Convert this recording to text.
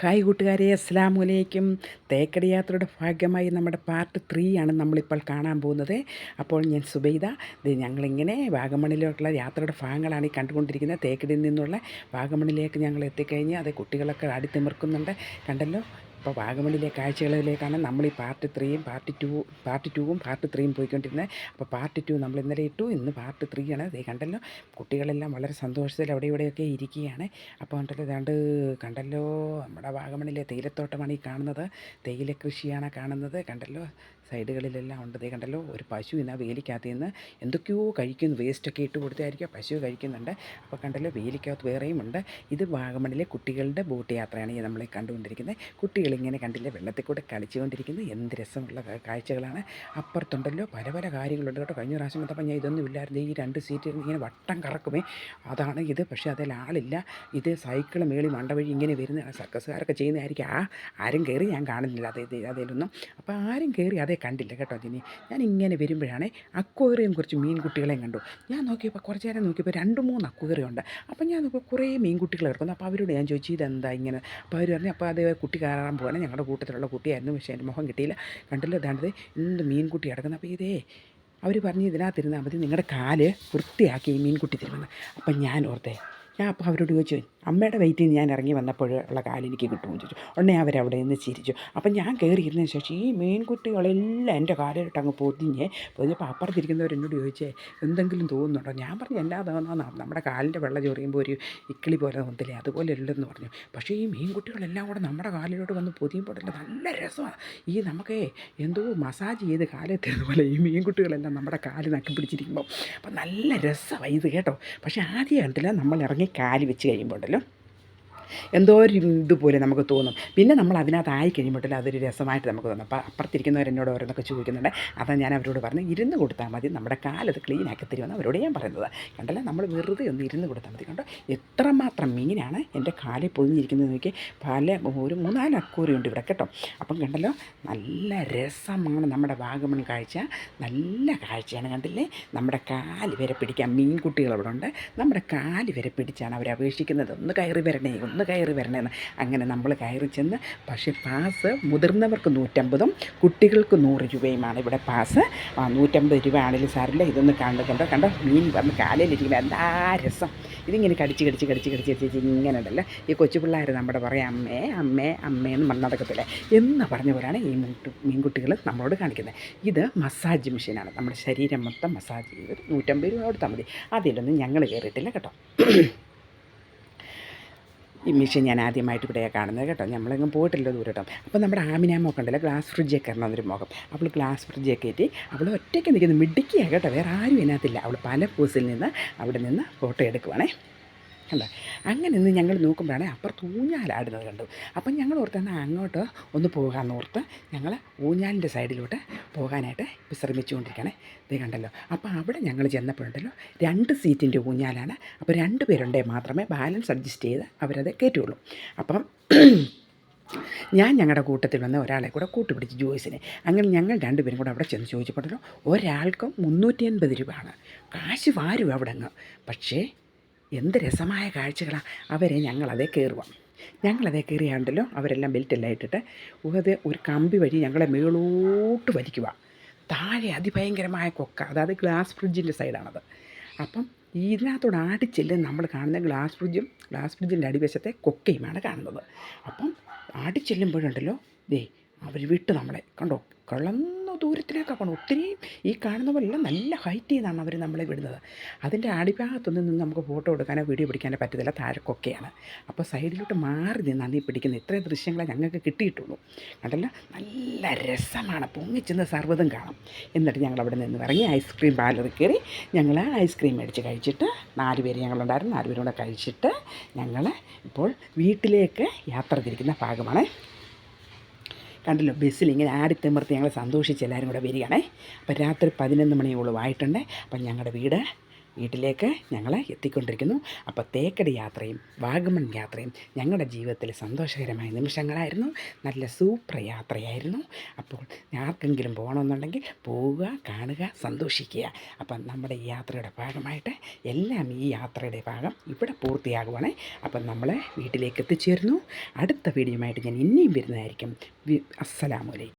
Hi കൂട്ടുകാരെ അസ്സാം വലൈക്കും തേക്കടി യാത്രയുടെ ഭാഗ്യമായി നമ്മുടെ പാർട്ട് ത്രീ ആണ് നമ്മളിപ്പോൾ കാണാൻ പോകുന്നത്. അപ്പോൾ ഞാൻ സുബൈദ ഇത് ഞങ്ങളിങ്ങനെ വാഗമണിലോട്ടുള്ള യാത്രയുടെ ഭാഗങ്ങളാണ് ഈ കണ്ടുകൊണ്ടിരിക്കുന്നത്. തേക്കടിയിൽ നിന്നുള്ള വാഗമണിലേക്ക് ഞങ്ങൾ എത്തിക്കഴിഞ്ഞ് അത് കുട്ടികളൊക്കെ അടിത്തിമിർക്കുന്നുണ്ട് കണ്ടല്ലോ അപ്പോൾ വാഗമണിലെ കാഴ്ചകളിലേക്കാണ് നമ്മൾ ഈ പാർട്ട് ത്രീയും പാർട്ട് ടു പാർട്ട് ടുവും പാർട്ട് ത്രീയും പോയിക്കൊണ്ടിരുന്നത്. അപ്പോൾ പാർട്ട് ടു നമ്മൾ ഇന്നലെ ഇട്ടു. ഇന്ന് പാർട്ട് ത്രീ ആണ് ദേ കണ്ടല്ലോ കുട്ടികളെല്ലാം വളരെ സന്തോഷത്തിൽ അവിടെ ഇവിടെയൊക്കെ ഇരിക്കുകയാണ്. അപ്പോൾ കണ്ടല്ലോ ഏതാണ്ട് കണ്ടല്ലോ നമ്മുടെ വാഗമണിലെ തേയിലത്തോട്ടമാണ് ഈ കാണുന്നത്. തേയില കൃഷിയാണ് കാണുന്നത്. കണ്ടല്ലോ സൈഡുകളിലെല്ലാം ഉണ്ട്. ദേ കണ്ടല്ലോ ഒരു പശു ഇന്ന് ആ വേലിക്കകത്ത് നിന്ന് എന്തൊക്കെയോ കഴിക്കുന്നു. വേസ്റ്റൊക്കെ ഇട്ട് കൊടുത്തായിരിക്കും പശു കഴിക്കുന്നുണ്ട്. അപ്പോൾ കണ്ടല്ലോ വേലിക്കകത്ത് വേറെയും ഉണ്ട്. ഇത് വാഗമണിലെ കുട്ടികളുടെ ബോട്ട് യാത്രയാണ് ഈ നമ്മളെ കണ്ടുകൊണ്ടിരിക്കുന്നത്. കുട്ടികളിങ്ങനെ കണ്ടില്ലേ വെള്ളത്തിൽ കൂടെ കളിച്ചുകൊണ്ടിരിക്കുന്നത്. എന്ത് രസമുള്ള കാഴ്ചകളാണ്. അപ്പുറത്തുണ്ടല്ലോ പല പല കാര്യങ്ങളുണ്ട് കേട്ടോ. കഴിഞ്ഞ പ്രാവശ്യം വന്നപ്പോൾ ഞാൻ ഇതൊന്നും ഇല്ലായിരുന്നു. ഈ രണ്ട് സീറ്റ് ഇങ്ങനെ വട്ടം കറക്കുമേ. അതാണ് ഇത്. പക്ഷേ അതിൽ ആളില്ല. ഇത് സൈക്കിൾ മേളി മണ്ട വഴി ഇങ്ങനെ വരുന്ന സർക്കസുകാരൊക്കെ ചെയ്യുന്നതായിരിക്കും. ആ ആരും കയറി ഞാൻ കാണുന്നില്ല. അതേ അതിലൊന്നും. അപ്പോൾ ആരും കയറി അതേ കണ്ടില്ല കേട്ടോ ജിനി ഞാൻ ഇങ്ങനെ വരുമ്പോഴാണ് അക്വേറിയം കുറച്ച് മീൻകുട്ടികളെയും കണ്ടു. ഞാൻ നോക്കിയപ്പോൾ കുറച്ച് നേരം നോക്കിയപ്പോൾ രണ്ട് മൂന്ന് അക്വേറിയം ഉണ്ട്. അപ്പോൾ ഞാൻ നോക്കിയപ്പോൾ കുറേ മീൻകുട്ടികൾ കിടക്കുന്നു. അപ്പോൾ അവരോട് ഞാൻ ചോദിച്ചു ഇതെന്താ ഇങ്ങനെ? അപ്പോൾ അവർ പറഞ്ഞു അപ്പോൾ അത് കുട്ടി കയറാൻ പോവാണ്. ഞങ്ങളുടെ കൂട്ടത്തിലുള്ള കുട്ടിയായിരുന്നു. പക്ഷേ എന്റെ മുഖം കിട്ടിയില്ല. കണ്ടല്ലോ ഇതാണ്ട് എന്ത് മീൻകുട്ടി കിടക്കുന്നത് അപ്പോൾ ഇതേ അവർ പറഞ്ഞു ഇതിനകത്തിരുന്നാൽ മതി. നിങ്ങളുടെ കാൽ വൃത്തിയാക്കി മീൻകുട്ടി തരുമെന്ന്. അപ്പം ഞാൻ ഓർത്തേ ഞാൻ അപ്പോൾ അവരോട് ചോദിച്ചു അമ്മയുടെ വെയിറ്റിൽ നിന്ന് ഞാൻ ഇറങ്ങി വന്നപ്പോൾ ഉള്ള കാൽ എനിക്ക് കിട്ടുമെന്ന് ചോദിച്ചു. ഉടനെ അവരവിടെ നിന്ന് ചിരിച്ചു. അപ്പം ഞാൻ കയറിയിരുന്നതിന് ശേഷം ഈ മീൻകുട്ടികളെല്ലാം എന്റെ കാലിലിട്ട് അങ്ങ് പൊതിഞ്ഞ് പൊതിഞ്ഞപ്പോൾ അപ്പുറത്തിരിക്കുന്നവർ എന്നോട് ചോദിച്ചേ എന്തെങ്കിലും തോന്നുന്നുണ്ടോ? ഞാൻ പറഞ്ഞു എല്ലാ തോന്നുന്നു നമ്മുടെ കാലിന്റെ വെള്ളം ചൊറിയുമ്പോൾ ഒരു ഇക്കിളി പോലെ തോന്നത്തില്ലേ? അതുപോലെ ഉള്ളതെന്ന് പറഞ്ഞു. പക്ഷേ ഈ മീൻകുട്ടികളെല്ലാം കൂടെ നമ്മുടെ കാലിലോട്ട് വന്ന് പൊതിയുമ്പോഴല്ല നല്ല രസമാണ്. ഈ നമുക്ക് എന്തോ മസാജ് ചെയ്ത് കാലെത്തുന്നത് പോലെ ഈ മീൻകുട്ടികളെല്ലാം നമ്മുടെ കാൽ നക്കി പിടിച്ചിരിക്കുമ്പോൾ അപ്പം നല്ല രസമാണ് ഇത് കേട്ടോ. പക്ഷേ ആദ്യം കണ്ടില്ല നമ്മൾ ഇറങ്ങി കാൽ വെച്ച് കഴിയുമ്പോൾ ഉണ്ടല്ലോ എന്തോ ഒരു ഇതുപോലെ നമുക്ക് തോന്നും. പിന്നെ നമ്മൾ അതിനകത്ത് ആയി അതൊരു രസമായിട്ട് നമുക്ക് തോന്നും. അപ്പോൾ അപ്പുറത്തിരിക്കുന്നവർ എന്നോട് ഓരോന്നൊക്കെ ചോദിക്കുന്നുണ്ട്. അതാ ഞാൻ അവരോട് പറഞ്ഞു ഇരുന്ന് കൊടുത്താൽ മതി. നമ്മുടെ കാലത്ത് ക്ലീൻ ആക്കി തരുമെന്ന് അവരോട് ഞാൻ പറയുന്നത്. കണ്ടല്ലോ? നമ്മൾ വെറുതെ ഒന്ന് ഇരുന്ന് കൊടുത്താൽ മതി. കണ്ടോ? എത്രമാത്രം മീനാണ് എന്റെ കാലിൽ പൊതിഞ്ഞിരിക്കുന്നത് നോക്കി പല ഒരു മൂന്നാൽ അക്കൂറിയുണ്ട് ഇവിടെ കേട്ടോ. അപ്പം കണ്ടല്ലോ? നല്ല രസമാണ് നമ്മുടെ വാഗമൺ കാഴ്ച. നല്ല കാഴ്ചയാണ് കണ്ടില്ലേ? നമ്മുടെ കാൽ വരെ പിടിക്കാൻ മീൻകുട്ടികൾ അവിടെ ഉണ്ട്. നമ്മുടെ കാൽ വരെ പിടിച്ചാണ് അവർ അപേക്ഷിക്കുന്നത്. ഒന്ന് കയറി വരണേ ഒന്ന് കയറി വരണമെന്ന്. അങ്ങനെ നമ്മൾ കയറി ചെന്ന് പക്ഷേ പാസ് മുതിർന്നവർക്ക് നൂറ്റമ്പതും കുട്ടികൾക്ക് നൂറ് രൂപയുമാണ് ഇവിടെ പാസ്. ആ നൂറ്റമ്പത് രൂപ ആണെങ്കിലും സാറില്ല ഇതൊന്ന് കണ്ടു കണ്ടോ കണ്ടോ? മീൻ വന്ന് കാലയിലിരിക്കുമ്പോൾ എന്താ രസം. ഇതിങ്ങനെ കടിച്ച് കടിച്ച് കടിച്ച് കടിച്ച് കടിച്ച് ഇങ്ങനെ ഉണ്ടല്ലോ ഈ കൊച്ചു പിള്ളേർ നമ്മുടെ പറയാം അമ്മേ അമ്മേ അമ്മേ എന്ന് മണ്ണടക്കത്തില്ലേ എന്ന് പറഞ്ഞ പോലെയാണ് ഈ മീൻകുട്ടി മീൻകുട്ടികൾ നമ്മളോട് കാണിക്കുന്നത്. ഇത് മസാജ് മെഷീനാണ്. നമ്മുടെ ശരീരം മൊത്തം മസാജ് ചെയ്ത് നൂറ്റമ്പത് രൂപ കൊടുത്താൽ മതി. അതിലൊന്നും ഞങ്ങൾ കയറിയിട്ടില്ല കേട്ടോ. ഈ മെഷീൻ ഞാൻ ആദ്യമായിട്ട് ഇവിടെയാണ് കാണുന്നത് കേട്ടോ. നമ്മളെങ്ങും പോയിട്ടില്ല ദൂരം കേട്ടോ അപ്പോൾ നമ്മുടെ ആമിനാമൊക്കെ ഉണ്ടല്ലോ ഗ്ലാസ് ഫ്രിഡ്ജൊക്കെ ഒരു മുഖം അവൾ ഗ്ലാസ് ഫ്രിഡ്ജൊക്കെ കയറ്റി അവൾ ഒറ്റയ്ക്ക് നിൽക്കുന്നു മിടുക്കിയാണ് കേട്ടോ. വേറെ ആരും ഇതിനകത്തില്ല. അവൾ പല പൂസിൽ നിന്ന് അവിടെ നിന്ന് ഫോട്ടോ എടുക്കുവാണേ. കണ്ട? അങ്ങനെ നിന്ന് ഞങ്ങൾ നോക്കുമ്പോഴാണ് അപ്പുറത്ത് ഊഞ്ഞാലാടുന്നത് കണ്ടു. അപ്പം ഞങ്ങൾ ഓർത്ത് തന്നെ അങ്ങോട്ട് ഒന്ന് പോകാമെന്ന് ഓർത്ത് ഞങ്ങൾ ഊഞ്ഞാലിന്റെ സൈഡിലോട്ട് പോകാനായിട്ട് വിശ്രമിച്ചുകൊണ്ടിരിക്കുകയാണ് ഇത് കണ്ടല്ലോ. അപ്പോൾ അവിടെ ഞങ്ങൾ ചെന്നപ്പോഴുണ്ടല്ലോ രണ്ട് സീറ്റിന്റെ ഊഞ്ഞാലാണ്. അപ്പോൾ രണ്ട് പേരുണ്ടേ മാത്രമേ ബാലൻസ് അഡ്ജസ്റ്റ് ചെയ്ത് അവരത് കയറ്റുള്ളൂ അപ്പം ഞാൻ ഞങ്ങളുടെ കൂട്ടത്തിൽ വന്ന ഒരാളെ കൂടെ കൂട്ടുപിടിച്ച് ജോയ്സിനെ. അങ്ങനെ ഞങ്ങൾ രണ്ടുപേരും കൂടെ അവിടെ ചെന്ന് ചോദിച്ചപ്പോഴല്ലോ ഒരാൾക്ക് മുന്നൂറ്റി അൻപത് രൂപയാണ്. കാശ് വാരും അവിടെ അങ്ങ്. പക്ഷേ എന്ത് രസമായ കാഴ്ചകളാണ് അവരെ ഞങ്ങളതേ കയറുക ഞങ്ങളതേ കയറിയാണ്ടല്ലോ അവരെല്ലാം ബെൽറ്റെല്ലാം ഇട്ടിട്ട് അത് ഒരു കമ്പി വഴി ഞങ്ങളെ മേളോട്ട് വലിക്കുക താഴെ അതിഭയങ്കരമായ കൊക്ക അതായത് ഗ്ലാസ് ഫ്രിഡ്ജിന്റെ സൈഡാണത്. അപ്പം ഇതിനകത്തോട് ആടിച്ചെല്ലും നമ്മൾ കാണുന്ന ഗ്ലാസ് ഫ്രിഡ്ജും ഗ്ലാസ് ഫ്രിഡ്ജിന്റെ അടിവശത്തെ കൊക്കയുമാണ് കാണുന്നത്. അപ്പം ആടിച്ചെല്ലുമ്പോഴുണ്ടല്ലോ ദേ അവർ വിട്ട് നമ്മളെ. കണ്ടോ? കളന്ന ദൂരത്തിലേക്കാണ് പോകണം. ഒത്തിരി ഈ കാണുന്ന പോലെ നല്ല ഹൈറ്റ് ചെയ്താണ് അവർ നമ്മളെ വിടുന്നത്. അതിന്റെ അടിഭാഗത്തൊന്നും നിന്ന് നമുക്ക് ഫോട്ടോ എടുക്കാനോ വീഡിയോ പിടിക്കാനോ പറ്റത്തില്ല. താഴെക്കൊക്കെയാണ്. അപ്പോൾ സൈഡിലോട്ട് മാറി നിന്നാണ് ഈ പിടിക്കുന്നത് ഇത്രയും ദൃശ്യങ്ങളെ ഞങ്ങൾക്ക് കിട്ടിയിട്ടുള്ളൂ. കണ്ടല്ല നല്ല രസമാണ്. പൊങ്ങിച്ചെന്ന് സർവതും കാണാം. എന്നിട്ട് ഞങ്ങൾ അവിടെ നിന്ന് ഇറങ്ങി ഐസ്ക്രീം പാർലറിൽ കയറി ഞങ്ങൾ ഐസ്ക്രീം മേടിച്ച് കഴിച്ചിട്ട് നാല് പേര് ഞങ്ങളുണ്ടായിരുന്നു. നാല് പേരും കൂടെ കഴിച്ചിട്ട് ഞങ്ങൾ ഇപ്പോൾ വീട്ടിലേക്ക് യാത്ര തിരിക്കുന്ന ഭാഗമാണ്. കണ്ടല്ലോ ബസ്സിൽ ഇങ്ങനെ ആടിത്തിമർത്തി ഞങ്ങൾ സന്തോഷിച്ച് എല്ലാവരും കൂടെ വരികയാണേ. അപ്പോൾ രാത്രി പതിനൊന്ന് മണിയോളം ആയിട്ടുണ്ട്. അപ്പം ഞങ്ങളുടെ വീട് വീട്ടിലേക്ക് ഞങ്ങൾ എത്തിക്കൊണ്ടിരിക്കുന്നു. അപ്പോൾ തേക്കടി യാത്രയും വാഗമൺ യാത്രയും ഞങ്ങളുടെ ജീവിതത്തിലെ സന്തോഷകരമായ നിമിഷങ്ങളായിരുന്നു. നല്ല സൂപ്പർ യാത്രയായിരുന്നു. അപ്പോൾ ആർക്കെങ്കിലും പോകണമെന്നുണ്ടെങ്കിൽ പോവുക കാണുക സന്തോഷിക്കുക. അപ്പം നമ്മുടെ ഈ യാത്രയുടെ ഭാഗമായിട്ട് എല്ലാം ഈ യാത്രയുടെ ഭാഗം ഇവിടെ പൂർത്തിയാകുവാണേ. അപ്പം നമ്മൾ വീട്ടിലേക്ക് എത്തിച്ചേരുന്നു. അടുത്ത വീഡിയോയുമായിട്ട് ഞാൻ ഇനിയും വരുന്നതായിരിക്കും. അസ്സലാമലൈക്കും